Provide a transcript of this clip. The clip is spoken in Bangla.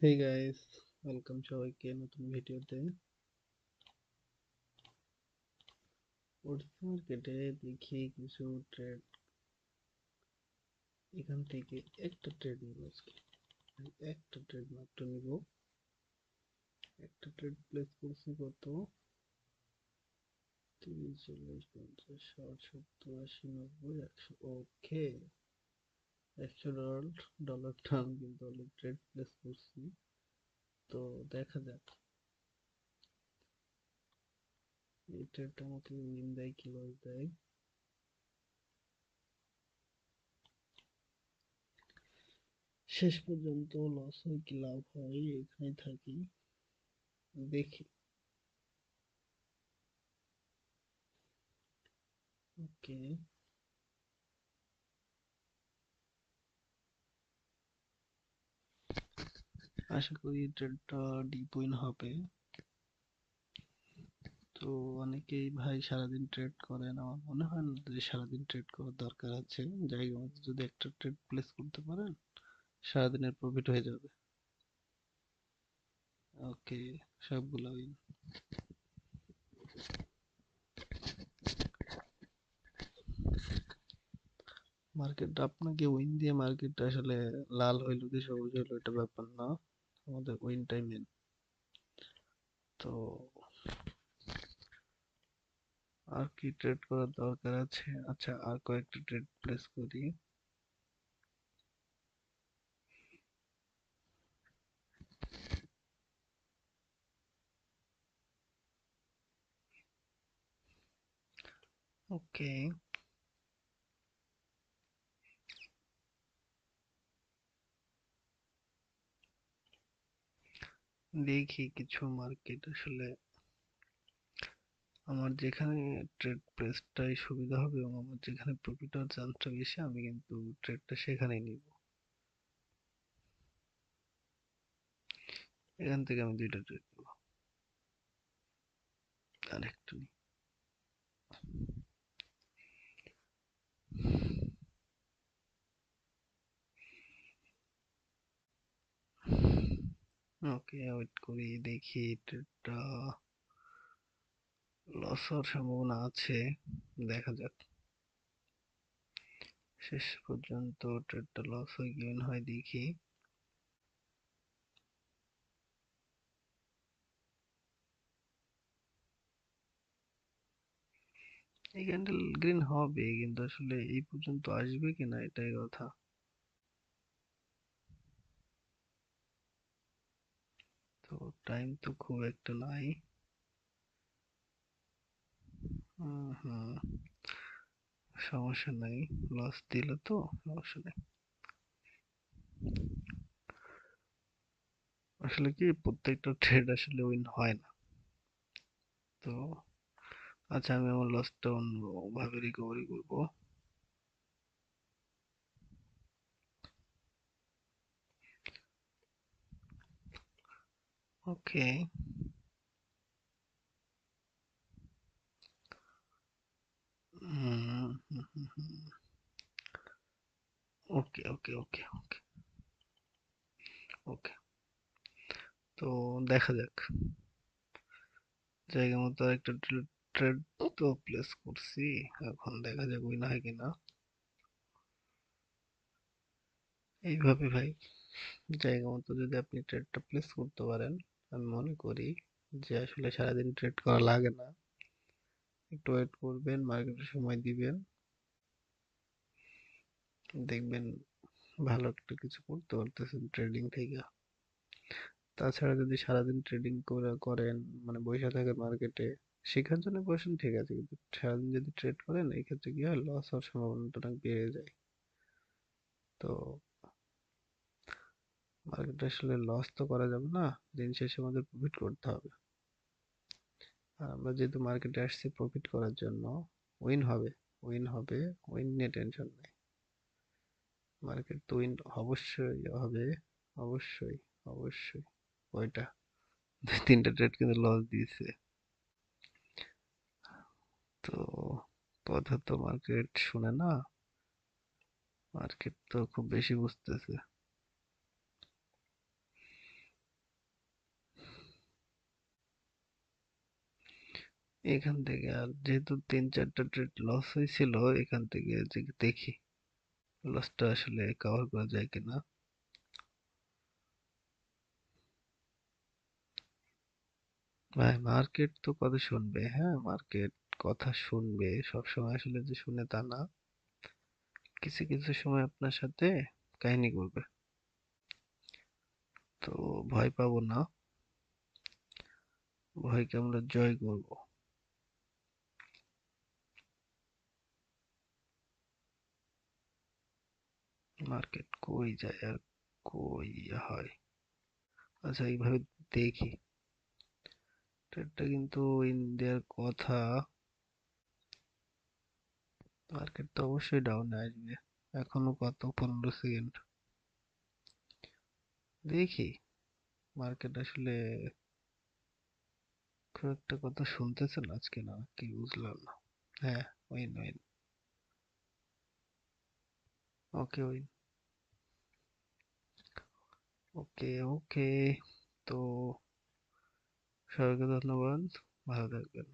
হেই গাইস ওয়েলকাম সবাইকে নতুন ভিডিওতে মার্কেটে দেখি কিছু ট্রেড এখান থেকে একটা ট্রেড নিব আজকে একটা ট্রেড মাত্র নিব একটা ট্রেড প্লেস করছি কত তিরিশ চল্লিশ পঞ্চাশ ষাট সত্তর আশি নব্বই একশো ওকে ডলার টার্ম কিন্তু ট্রেড প্লেস করছি তো দেখা যাক। এই ট্রেডটা দেয় কি লস দেয়? শেষ পর্যন্ত লস হয় কি লাভ হয় এখানে থাকি। দেখি। ওকে আশা করি ট্রেডটা ডিপ উইন হবে। তো অনেকেই ভাই সারাদিন ট্রেড করেন, আমার মনে হয় না যে সারাদিন ট্রেড করার দরকার আছে। জায়গা মতো যদি একটা ট্রেড প্লেস করতে পারেন, সারাদিনের প্রফিট হয়ে যাবে। ওকে, সবগুলো উইন মার্কেট আপনাকে উইন দিয়ে মার্কেটটা আসলে লাল হইল কি সবুজ হইল, এটা ব্যাপার না। আমাদের উইনটাই মেন তো আর কি ট্রেড করার দরকার আছে? আচ্ছা আর কয়েকটা ট্রেড প্লেস করি। ওকে দেখি কিছু মার্কেট আসলে আমার যেখানে ট্রেড প্রেসটাই সুবিধা হবে এবং আমার যেখানে প্রফিট হওয়ার চান্সটা বেশি, আমি কিন্তু ট্রেডটা সেখানেই নিব। এখান থেকে আমি দুইটা ট্রেড নেব। আর একটু নিই। ওকে ওয়েট করি, দেখি ট্রেডটা লস হওয়ার সম্ভাবনা আছে, দেখা যাক। শেষ পর্যন্ত ট্রেডটা লস হয়ে গেন হয় দেখি। এই ক্যান্ডেল গ্রিন হবে, কিন্তু আসলে এই পর্যন্ত আসবে কিনা এটাই কথা। তো টাইম তো খুব একটা নাই। হুম সমস্যা নাই। লস দিল তো, সমস্যা নেই। আসলে কি, প্রত্যেকটা ট্রেড আসলে উইন হয় না। তো আচ্ছা আমি আমার লসটা অন্যভাবে রিকভারি করব। ওকে ওকে ওকে ওকে ওকে ওকে তো দেখা যাক। জায়গা মতো একটা ট্রেড তো প্লেস করছি। এখন দেখা যাক উইন হয় কিনা। এইভাবে ভাই। জায়গা মতো যদি আপনি ট্রেডটা প্লেস করতে পারেন। আমি মনে করি যে আসলে সারাদিন ট্রেড করা লাগে না। একটু ওয়েট করবেন মার্কেটে সময় দিবেন। দেখবেন ভালো একটা কিছু করতে পারতেছেন ট্রেডিং থেকে। তাছাড়া যদি সারাদিন ট্রেডিং করে, করেন মানে বসে থাকেন মার্কেটে শেখার জন্য বসেন ঠিক আছে, কিন্তু সারাদিন যদি ট্রেড করেন এই ক্ষেত্রে কি হয়? লস হওয়ার সম্ভাবনাটা অনেক বেড়ে যায়। তো মার্কেটে আসলে লস তো করা যাবে না, দিন শেষে আমাদের প্রফিট করতে হবে। আর আমরা যেহেতু মার্কেটে আসছি প্রফিট করার জন্য উইন হবে উইন হবে উইন নিয়ে টেনশন নেই। মার্কেট তো উইন অবশ্যই হবে, অবশ্যই অবশ্যই। ওইটা, তিনটা ট্রেড কিন্তু লস দিয়েছে। তো কথা তো মার্কেট শুনে না মার্কেট তো খুব বেশি বুঝতেছে। এখান থেকে আর যেহেতু তিন চারটা ট্রেড লস হয়েছিল, এখান থেকে দেখি লসটা আসলে কভার করা যায় কিনা। ভাই মার্কেট তো কথা শুনবে হ্যাঁ মার্কেট কথা শুনবে, সবসময় আসলে যে শুনে তা না। কিছু কিছু সময় আপনার সাথে কাহিনী করবে তো ভয় পাবো না। ভয়কে আমরা জয় করব। মার্কেট কই যায় আর কই হয়? আচ্ছা এইভাবে দেখি। ট্রেডটা কিন্তু ইন্ডিয়ার কথা। মার্কেট তো অবশ্যই ডাউনে আসবে। এখনও কত? পনেরো সেকেন্ড দেখি। মার্কেট আসলে খুব একটা কথা শুনতেছে না আজকে না, কি বুঝলাম না। হ্যাঁ win win okay win okay okay তো সবাইকে ধন্যবাদ ভালো থাকবেন